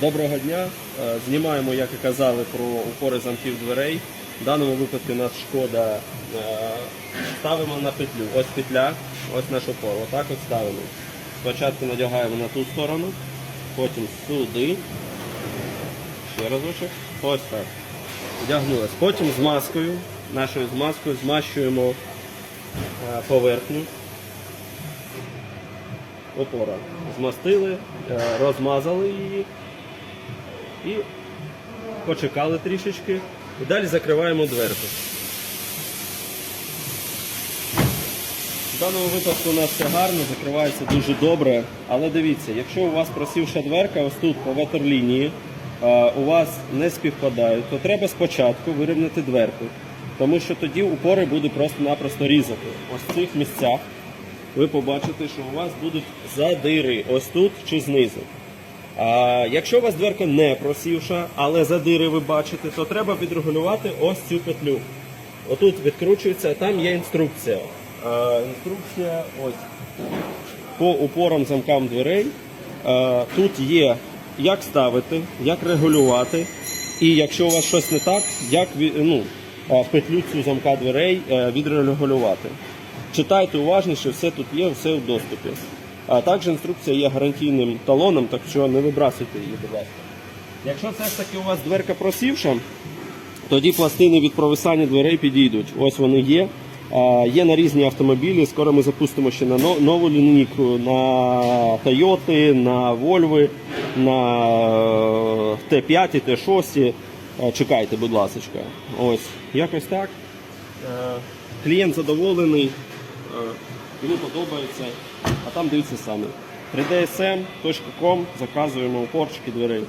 Доброго дня. Е, Знімаємо, як і казали, про упори замків дверей. В даному випадку нас шкода. Е, Ставимо на петлю. Ось петля, ось наш опор. Отак от ставимо. Спочатку надягаємо на ту сторону, потім сюди. Ще разочок. Ось так. Вдягнулось. Потім з маскою, нашою змазкою змащуємо е, поверхню опора. Змастили, розмазали її і почекали трішечки. І далі закриваємо дверку. В даному випадку у нас все гарно, закривається дуже добре. Але дивіться, якщо у вас просівша дверка, ось тут по ватерлінії, у вас не співпадають, то треба спочатку вирівняти дверку. Тому що тоді упори буде просто-напросто різати. Ось в цих місцях ви побачите, що у вас будуть задири ось тут чи знизу. А якщо у вас дверка не просівша, але задири ви бачите, то треба відрегулювати ось цю петлю. Отут відкручується, там є інструкція. А, інструкція ось по упорам замкам дверей. Е, Тут є як ставити, як регулювати, і якщо у вас щось не так, як ну, петлю цю замка дверей е, відрегулювати. Читайте уважніше, все тут є, все в доступі. А також інструкція є гарантійним талоном, так що не вибрасуйте її, будь ласка. Якщо все ж таки у вас дверка просівша, тоді пластини від провисання дверей підійдуть. Ось вони є. Є на різні автомобілі. Скоро ми запустимо ще на нову лінійку, на Toyota, на Volvo, на е, Т5, Т6. Е, Чекайте, будь ласка. Ось, якось так. Е, Клієнт задоволений, йому подобається, а там дивіться саме. 3dsm.com заказуємо упорчики дверей.